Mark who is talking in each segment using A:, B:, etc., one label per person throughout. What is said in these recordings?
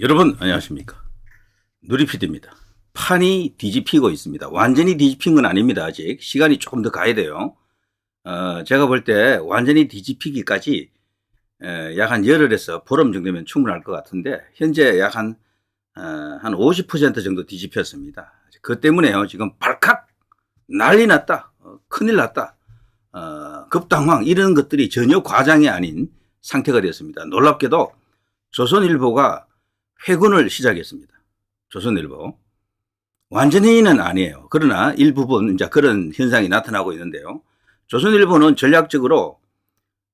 A: 여러분 안녕하십니까? 누리피디입니다. 판이 뒤집히고 있습니다. 완전히 뒤집힌 건 아닙니다 아직. 시간이 조금 더 가야 돼요. 어, 제가 볼 때 완전히 뒤집히기까지 약 한 열흘에서 보름 정도면 충분할 것 같은데 현재 약한 어, 한50% 정도 뒤집혔습니다. 그 때문에요. 지금 발칵 난리 났다. 어, 큰일 났다. 어, 급당황. 이런 것들이 전혀 과장이 아닌 상태가 되었습니다. 놀랍게도 조선일보가 회군을 시작했습니다. 조선일보. 완전히는 아니에요. 그러나 일부분 이제 그런 현상이 나타나고 있는데요. 조선일보는 전략적으로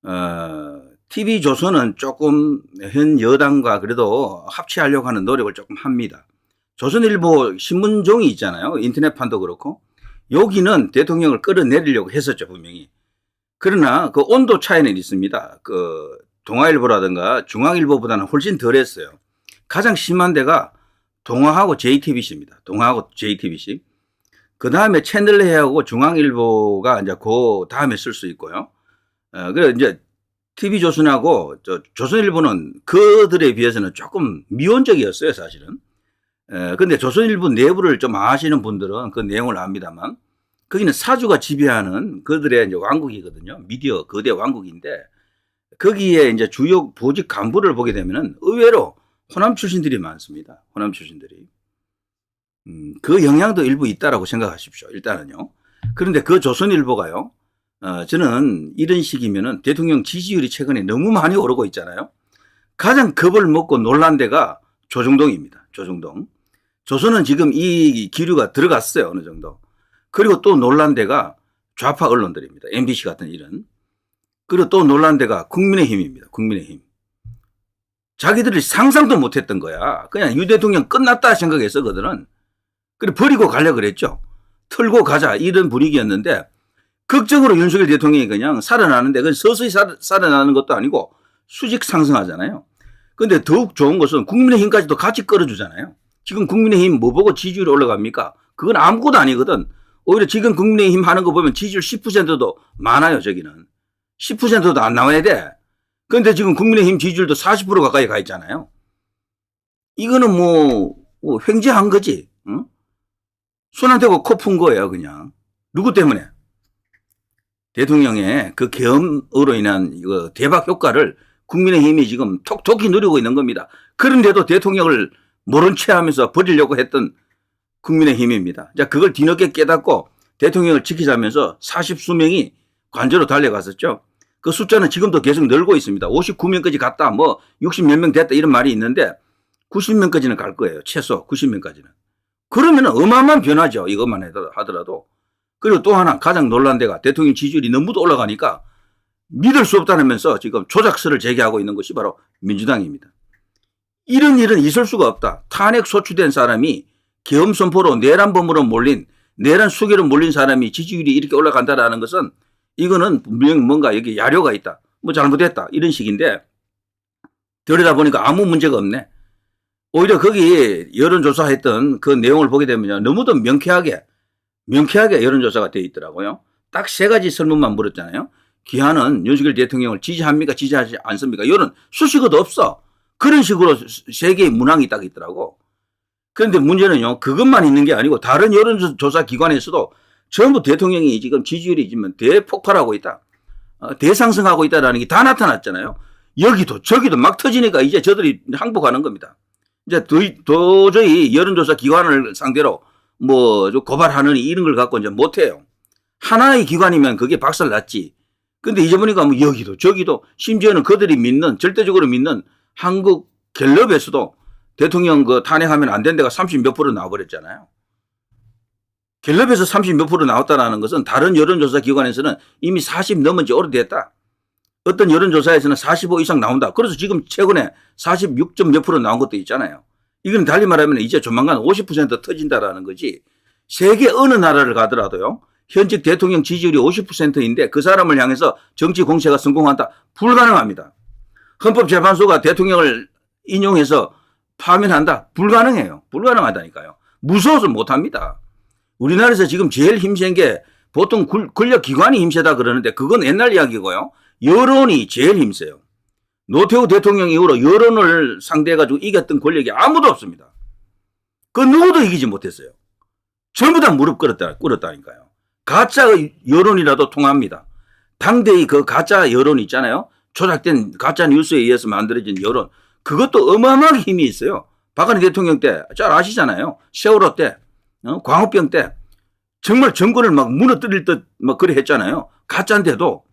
A: 어, TV조선은 조금 현 여당과 그래도 합치하려고 하는 노력을 조금 합니다. 조선일보 신문종이 있잖아요. 인터넷판도 그렇고 여기는 대통령을 끌어내리려고 했었죠 분명히. 그러나 그 온도 차이는 있습니다. 그 동아일보라든가 중앙일보보다는 훨씬 덜했어요. 가장 심한 데가 동아하고 JTBC입니다. 동아하고 JTBC. 그 다음에 채널레하고 중앙일보가 이제 그 다음에 쓸 수 있고요. 어, 그래 이제 TV조선하고 저 조선일보는 그들에 비해서는 조금 미온적이었어요, 사실은. 에, 근데 조선일보 내부를 좀 아시는 분들은 그 내용을 압니다만 거기는 사주가 지배하는 그들의 이제 왕국이거든요. 미디어 거대 왕국인데 거기에 이제 주요 보직 간부를 보게 되면은 의외로 호남 출신들이 많습니다. 호남 출신들이. 음, 그 영향도 일부 있다라고 생각하십시오. 일단은요. 그런데 그 조선일보가요. 어, 저는 이런 식이면은 대통령 지지율이 최근에 너무 많이 오르고 있잖아요. 가장 겁을 먹고 놀란 데가 조중동입니다. 조중동. 조선은 지금 이 기류가 들어갔어요. 어느 정도. 그리고 또 놀란 데가 좌파 언론들입니다. MBC 같은 이런. 그리고 또 놀란 데가 국민의힘입니다. 국민의힘. 자기들이 상상도 못했던 거야. 그냥 유 대통령 끝났다 생각해서 그들은. 그래 버리고 가려 그랬죠. 털고 가자 이런 분위기였는데 극적으로 윤석열 대통령이 그냥 살아나는데 그건 서서히 살, 살아나는 것도 아니고 수직 상승하잖아요. 근데 더욱 좋은 것은 국민의힘까지도 같이 끌어주잖아요. 지금 국민의힘 뭐 보고 지지율이 올라갑니까? 그건 아무것도 아니거든. 오히려 지금 국민의힘 하는 거 보면 지지율 10%도 많아요, 저기는. 10%도 안 나와야 돼. 그런데 지금 국민의힘 지지율도 40% 가까이 가 있잖아요. 이거는 뭐, 뭐 횡재한 거지. 응? 손안 대고 코 푼 거예요, 그냥. 누구 때문에? 대통령의 그 계엄으로 인한 이거 대박 효과를 국민의힘이 지금 톡톡히 누리고 있는 겁니다. 그런데도 대통령을 모른 채 하면서 버리려고 했던 국민의힘입니다. 자, 그걸 뒤늦게 깨닫고 대통령을 지키자면서 40수명이 관저로 달려갔었죠. 그 숫자는 지금도 계속 늘고 있습니다. 59명까지 갔다 뭐 60몇 명 됐다 이런 말이 있는데 90명까지는 갈 거예요. 최소 90명까지는. 그러면 어마어마한 변화죠. 이것만 하더라도. 그리고 또 하나 가장 놀란 데가 대통령 지지율이 너무도 올라가니까 믿을 수 없다면서 지금 조작설을 제기하고 있는 것이 바로 민주당입니다. 이런 일은 있을 수가 없다. 탄핵 소추된 사람이 계엄 선포로 내란범으로 몰린 내란 수계로 몰린 사람이 지지율이 이렇게 올라간다라는 것은 이거는 분명 뭔가 여기 야료가 있다. 뭐 잘못했다. 이런 식인데 들여다 보니까 아무 문제가 없네. 오히려 거기 여론조사했던 그 내용을 보게 되면 너무도 명쾌하게 명쾌하게 여론조사가 되어 있더라고요. 딱 세 가지 설문만 물었잖아요. 기한은 윤석열 대통령을 지지합니까? 지지하지 않습니까? 이런 수식어도 없어. 그런 식으로 세 개의 문항이 딱 있더라고. 그런데 문제는요, 그것만 있는 게 아니고 다른 여론조사 기관에서도 전부 대통령이 지금 지지율이 지금 대폭발하고 있다. 어, 대상승하고 있다라는 게 다 나타났잖아요. 여기도 저기도 막 터지니까 이제 저들이 항복하는 겁니다. 이제 도, 저히 여론조사 기관을 상대로 뭐 고발하는 이런 걸 갖고 이제 못해요. 하나의 기관이면 그게 박살 났지. 근데 이제 보니까 뭐 여기도 저기도 심지어는 그들이 믿는 절대적으로 믿는 한국 갤럽에서도 대통령 그 탄핵하면 안 된 데가 30 몇 프로 나와버렸잖아요. 갤럽에서 30 몇 프로 나왔다는 것은 다른 여론조사 기관에서는 이미 40 넘은 지 오래됐다. 어떤 여론조사에서는 45 이상 나온다. 그래서 지금 최근에 46점 몇 프로 나온 것도 있잖아요. 이건 달리 말하면 이제 조만간 50% 터진다라는 거지. 세계 어느 나라를 가더라도요. 현직 대통령 지지율이 50%인데 그 사람을 향해서 정치 공세가 성공한다. 불가능합니다. 헌법재판소가 대통령을 인용해서 파면한다. 불가능해요. 불가능하다니까요. 무서워서 못합니다. 우리나라에서 지금 제일 힘센 게 보통 권력기관이 힘세다 그러는데 그건 옛날 이야기고요. 여론이 제일 힘세요. 노태우 대통령 이후로 여론을 상대해가지고 이겼던 권력이 아무도 없습니다. 그 누구도 이기지 못했어요. 전부 다 무릎 꿇었다, 꿇었다니까요. 가짜 여론이라도 통합니다. 당대의 그 가짜 여론 있잖아요. 조작된 가짜 뉴스에 의해서 만들어진 여론. 그것도 어마어마하게 힘이 있어요. 박근혜 대통령 때, 잘 아시잖아요. 세월호 때, 어? 광우병 때. 정말 정권을 막 무너뜨릴 듯 막 그래 했잖아요. 가짜인데도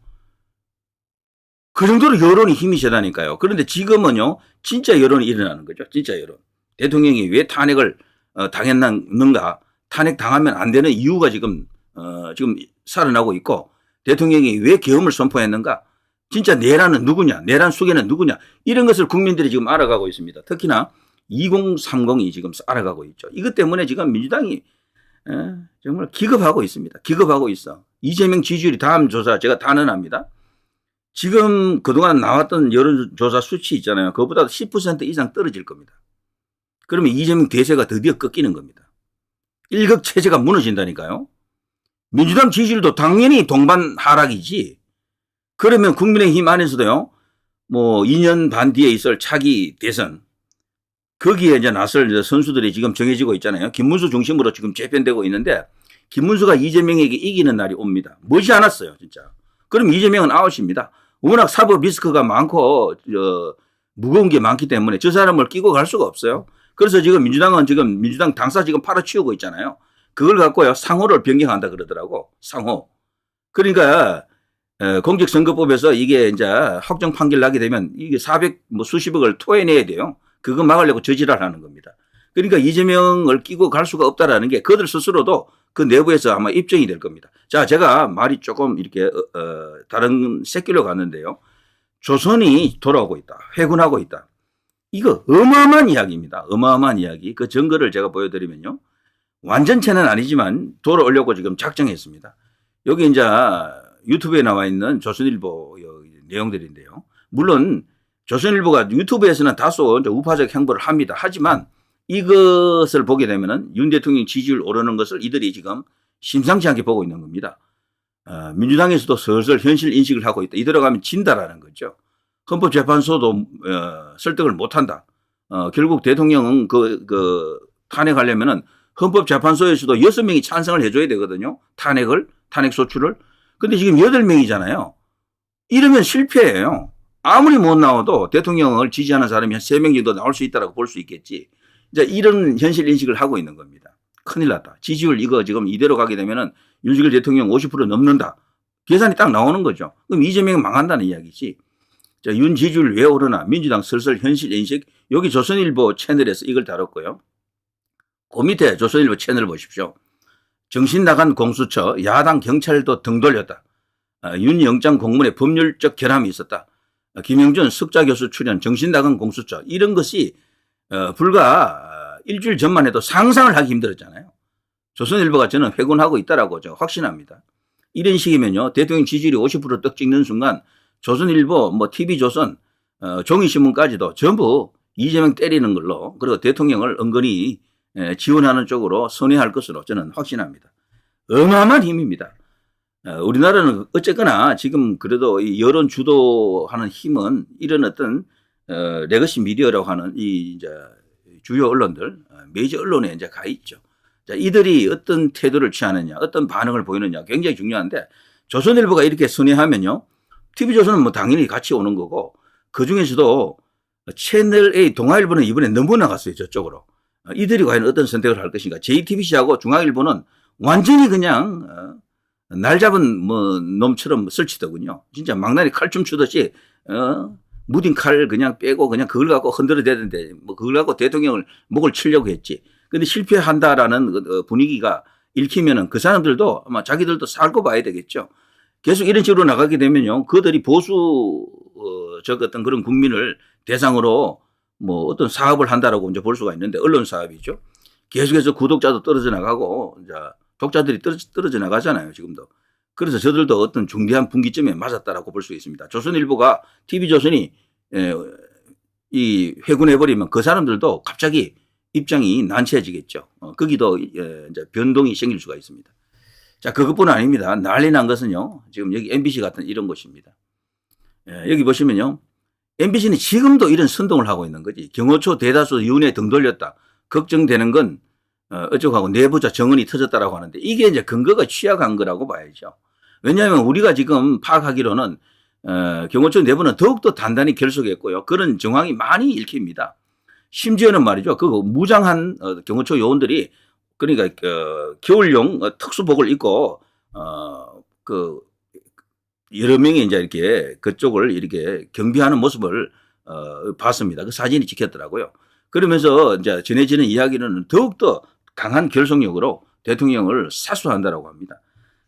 A: 그 정도로 여론이 힘이 세다니까요. 그런데 지금은요, 진짜 여론이 일어나는 거죠. 진짜 여론. 대통령이 왜 탄핵을 어, 당했는가? 탄핵 당하면 안 되는 이유가 지금 어, 지금 살아나고 있고 대통령이 왜 계엄을 선포했는가? 진짜 내란은 누구냐? 내란 수계는 누구냐? 이런 것을 국민들이 지금 알아가고 있습니다. 특히나 2030이 지금 알아가고 있죠. 이것 때문에 지금 민주당이 에, 정말 기겁하고 있습니다. 기겁하고 있어. 이재명 지지율이 다음 조사 제가 단언합니다. 지금 그동안 나왔던 여론조사 수치 있잖아요. 그보다 10% 이상 떨어질 겁니다. 그러면 이재명 대세가 드디어 꺾이는 겁니다. 일극 체제가 무너진다니까요. 민주당 지지율도 당연히 동반 하락이지. 그러면 국민의힘 안에서도요, 뭐 2년 반 뒤에 있을 차기 대선, 거기에 이제 나설 선수들이 지금 정해지고 있잖아요. 김문수 중심으로 지금 재편되고 있는데, 김문수가 이재명에게 이기는 날이 옵니다. 머지 않았어요, 진짜. 그럼 이재명은 아웃입니다. 워낙 사법 리스크가 많고, 저, 무거운 게 많기 때문에 저 사람을 끼고 갈 수가 없어요. 그래서 지금 민주당은 지금 민주당 당사 지금 팔아치우고 있잖아요. 그걸 갖고요, 상호를 변경한다 그러더라고. 상호. 그러니까, 공직선거법에서 이게 이제 확정 판결 나게 되면 이게 400, 뭐 수십억을 토해내야 돼요. 그거 막으려고 저지랄 하는 겁니다. 그러니까 이재명을 끼고 갈 수가 없다라는 게 그들 스스로도 그 내부에서 아마 입증이 될 겁니다. 자, 제가 말이 조금 이렇게 어, 어, 다른 새끼로 갔는데요. 조선이 돌아오고 있다. 회군하고 있다. 이거 어마어마한 이야기입니다. 어마어마한 이야기. 그 증거를 제가 보여드리면요. 완전체는 아니지만 돌아오려고 지금 작정했습니다. 여기 이제 유튜브에 나와 있는 조선일보 내용들인데요. 물론 조선일보가 유튜브에서는 다소 우파적 행보를 합니다. 하지만 이것을 보게 되면은 윤 대통령 지지율 오르는 것을 이들이 지금 심상치 않게 보고 있는 겁니다. 어, 민주당에서도 슬슬 현실 인식을 하고 있다. 이대로 가면 진다라는 거죠. 헌법재판소도 어, 설득을 못한다. 어, 결국 대통령은 그, 그 탄핵하려면은 헌법재판소에서도 여섯 명이 찬성을 해줘야 되거든요. 탄핵을, 탄핵 소추를. 근데 지금 8명이잖아요. 이러면 실패예요. 아무리 못 나와도 대통령을 지지하는 사람이 한 3명 정도 나올 수 있다고 볼 수 있겠지. 이제 이런 현실 인식을 하고 있는 겁니다. 큰일 났다. 지지율 이거 지금 이대로 가게 되면은 윤석열 대통령 50% 넘는다. 계산이 딱 나오는 거죠. 그럼 이재명이 망한다는 이야기지. 자, 윤 지지율 왜 오르나? 민주당 슬슬 현실 인식. 여기 조선일보 채널에서 이걸 다뤘고요. 그 밑에 조선일보 채널 보십시오. 정신 나간 공수처, 야당 경찰도 등 돌렸다. 아, 윤 영장 공문에 법률적 결함이 있었다. 아, 김영준 석자 교수 출연, 정신 나간 공수처 이런 것이 어, 불과 일주일 전만 해도 상상을 하기 힘들었잖아요. 조선일보가 저는 회군하고 있다라고 저 확신합니다. 이런 식이면요 대통령 지지율이 50%떡 찍는 순간 조선일보, 뭐 TV조선, 어, 종이신문까지도 전부 이재명 때리는 걸로 그리고 대통령을 은근히 예, 지원하는 쪽으로 선회할 것으로 저는 확신합니다. 어마어마한 힘입니다. 어, 우리나라는 어쨌거나 지금 그래도 이 여론 주도하는 힘은 이런 어떤 어, 레거시 미디어라고 하는 이 이제 주요 언론들, 어, 메이저 언론에 이제 가 있죠. 자, 이들이 어떤 태도를 취하느냐, 어떤 반응을 보이느냐 굉장히 중요한데 조선일보가 이렇게 선회하면요. TV조선은 뭐 당연히 같이 오는 거고 그 중에서도 채널 A 동아일보는 이번에 너무 나갔어요. 저쪽으로. 어, 이들이 과연 어떤 선택을 할 것인가. JTBC하고 중앙일보는 완전히 그냥 어, 날 잡은 뭐 놈처럼 설치더군요. 진짜 막나니 칼춤 추듯이 어, 무딘 칼 그냥 빼고 그냥 그걸 갖고 흔들어 대는데 뭐 그걸 갖고 대통령을 목을 치려고 했지. 근데 실패한다라는 그, 어, 분위기가 읽히면은 그 사람들도 아마 자기들도 살고 봐야 되겠죠. 계속 이런 식으로 나가게 되면요. 그들이 보수, 어, 저 어떤 그런 국민을 대상으로 뭐 어떤 사업을 한다라고 이제 볼 수가 있는데 언론 사업이죠. 계속해서 구독자도 떨어져 나가고 이제 독자들이 떨어져, 나가잖아요. 지금도. 그래서 저들도 어떤 중대한 분기점에 맞았다라고 볼 수 있습니다. 조선일보가 TV조선이 에, 이 회군해버리면 그 사람들도 갑자기 입장이 난처해지겠죠. 어, 거기도 에, 이제 변동이 생길 수가 있습니다. 자, 그것뿐 아닙니다. 난리 난 것은요. 지금 여기 MBC 같은 이런 곳입니다. 에, 여기 보시면요. MBC는 지금도 이런 선동을 하고 있는 거지. 경호처 대다수 윤회 등 돌렸다. 걱정되는 건 어, 어쩌고 하고 내부자 정언이 터졌다라고 하는데 이게 이제 근거가 취약한 거라고 봐야죠. 왜냐하면 우리가 지금 파악하기로는 어, 경호처 내부는 더욱더 단단히 결속했고요. 그런 정황이 많이 읽힙니다. 심지어는 말이죠. 그 무장한 어, 경호처 요원들이 그러니까 어, 겨울용 어, 특수복을 입고 어, 그 여러 명이 이제 이렇게 그쪽을 이렇게 경비하는 모습을 어, 봤습니다. 그 사진이 찍혔더라고요. 그러면서 이제 전해지는 이야기는 더욱더 강한 결속력으로 대통령을 사수한다라고 합니다.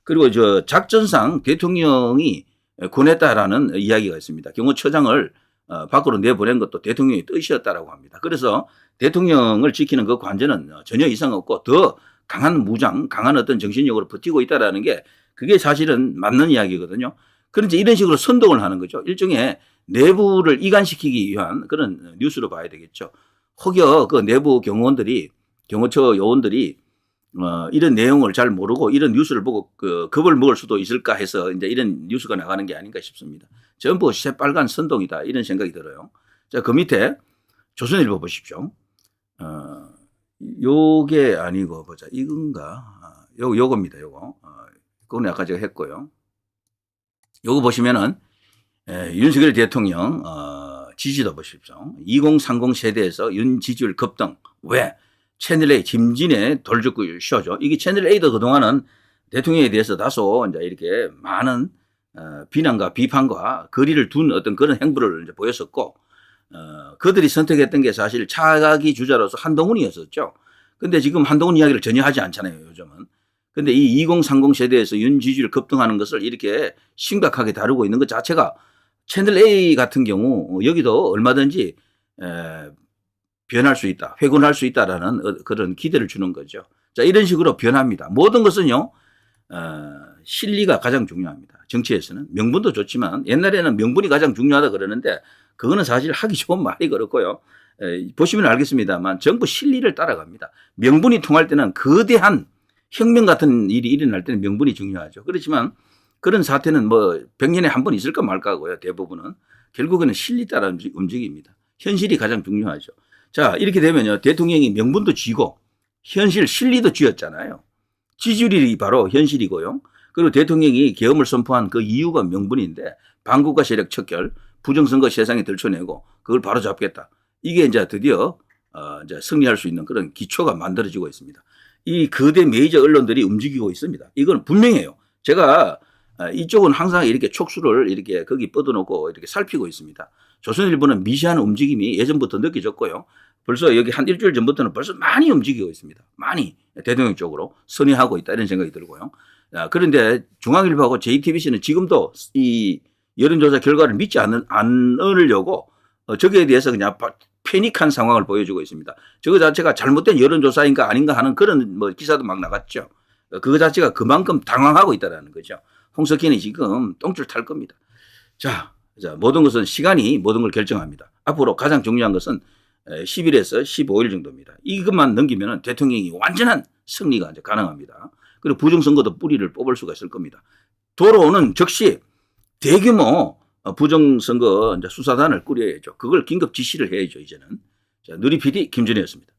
A: 그리고 저 작전상 대통령이 권했다라는 이야기가 있습니다. 경호처장을 어, 밖으로 내보낸 것도 대통령의 뜻이었다라고 합니다. 그래서 대통령을 지키는 그 관제는 전혀 이상 없고 더 강한 무장, 강한 어떤 정신력으로 버티고 있다라는 게 그게 사실은 맞는 이야기거든요. 그런데 이런 식으로 선동을 하는 거죠. 일종의 내부를 이간시키기 위한 그런 뉴스로 봐야 되겠죠. 혹여 그 내부 경호원들이 경호처 요원들이 어, 이런 내용을 잘 모르고 이런 뉴스를 보고 그 겁을 먹을 수도 있을까 해서 이제 이런 뉴스가 나가는 게 아닌가 싶습니다. 전부 새빨간 선동이다 이런 생각이 들어요. 자, 그 밑에 조선일보 보십시오. 어, 요게 아니고 보자. 이건가? 아, 요, 요겁니다. 요거. 어, 그건 아까 제가 했고요. 요거 보시면은 에, 윤석열 대통령 어, 지지도 보십시오. 2030 세대에서 윤 지지율 급등. 왜? 채널A 김진애 돌직구 쇼죠. 이게 채널A도 그동안은 대통령에 대해서 다소 이제 이렇게 많은 어, 비난과 비판과 거리를 둔 어떤 그런 행보를 이제 보였었고, 어, 그들이 선택했던 게 사실 차기 주자로서 한동훈이었었죠. 근데 지금 한동훈 이야기를 전혀 하지 않잖아요, 요즘은. 근데 이 2030 세대에서 윤 지지율 급등하는 것을 이렇게 심각하게 다루고 있는 것 자체가 채널 A 같은 경우 여기도 얼마든지 에, 변할 수 있다, 회군할 수 있다라는 어, 그런 기대를 주는 거죠. 자, 이런 식으로 변합니다. 모든 것은요, 어, 실리가 가장 중요합니다. 정치에서는 명분도 좋지만 옛날에는 명분이 가장 중요하다 그러는데 그거는 사실 하기 좋은 말이 그렇고요. 에, 보시면 알겠습니다만 전부 실리를 따라갑니다. 명분이 통할 때는 거대한 혁명 같은 일이 일어날 때는 명분이 중요하죠. 그렇지만 그런 사태는 뭐 100년에 한 번 있을까 말까고요. 대부분은. 결국에는 실리 따라 움직- 움직입니다. 현실이 가장 중요하죠. 자, 이렇게 되면요. 대통령이 명분도 쥐고 현실 실리도 쥐었잖아요. 지지율이 바로 현실이고요. 그리고 대통령이 계엄을 선포한 그 이유가 명분인데 반국가 세력 척결, 부정선거 세상에 들춰내고 그걸 바로 잡겠다. 이게 이제 드디어 어, 이제 승리할 수 있는 그런 기초가 만들어지고 있습니다. 이 거대 메이저 언론들이 움직이고 있습니다. 이건 분명해요. 제가 아, 이쪽은 항상 이렇게 촉수를 이렇게 거기 뻗어놓고 이렇게 살피고 있습니다. 조선일보는 미시한 움직임이 예전부터 느껴졌고요. 벌써 여기 한 일주일 전부터는 벌써 많이 움직이고 있습니다. 많이 대통령 쪽으로 선회하고 있다 이런 생각이 들고요. 아, 그런데 중앙일보하고 JTBC는 지금도 이 여론조사 결과를 믿지 않, 않으려고 어, 저기에 대해서 그냥 바- 패닉한 상황을 보여주고 있습니다. 저거 자체가 잘못된 여론조사인가 아닌가 하는 그런 뭐 기사도 막 나갔죠. 어, 그거 자체가 그만큼 당황하고 있다라는 거죠. 홍석현이 지금 똥줄 탈 겁니다. 자, 자, 모든 것은 시간이 모든 걸 결정합니다. 앞으로 가장 중요한 것은 10일에서 15일 정도입니다. 이것만 넘기면 대통령이 완전한 승리가 이제 가능합니다. 그리고 부정선거도 뿌리를 뽑을 수가 있을 겁니다. 도로는 즉시 대규모 어, 부정선거 수사단을 꾸려야죠. 그걸 긴급 지시를 해야죠, 이제는. 자, 누리 PD 김준혜였습니다.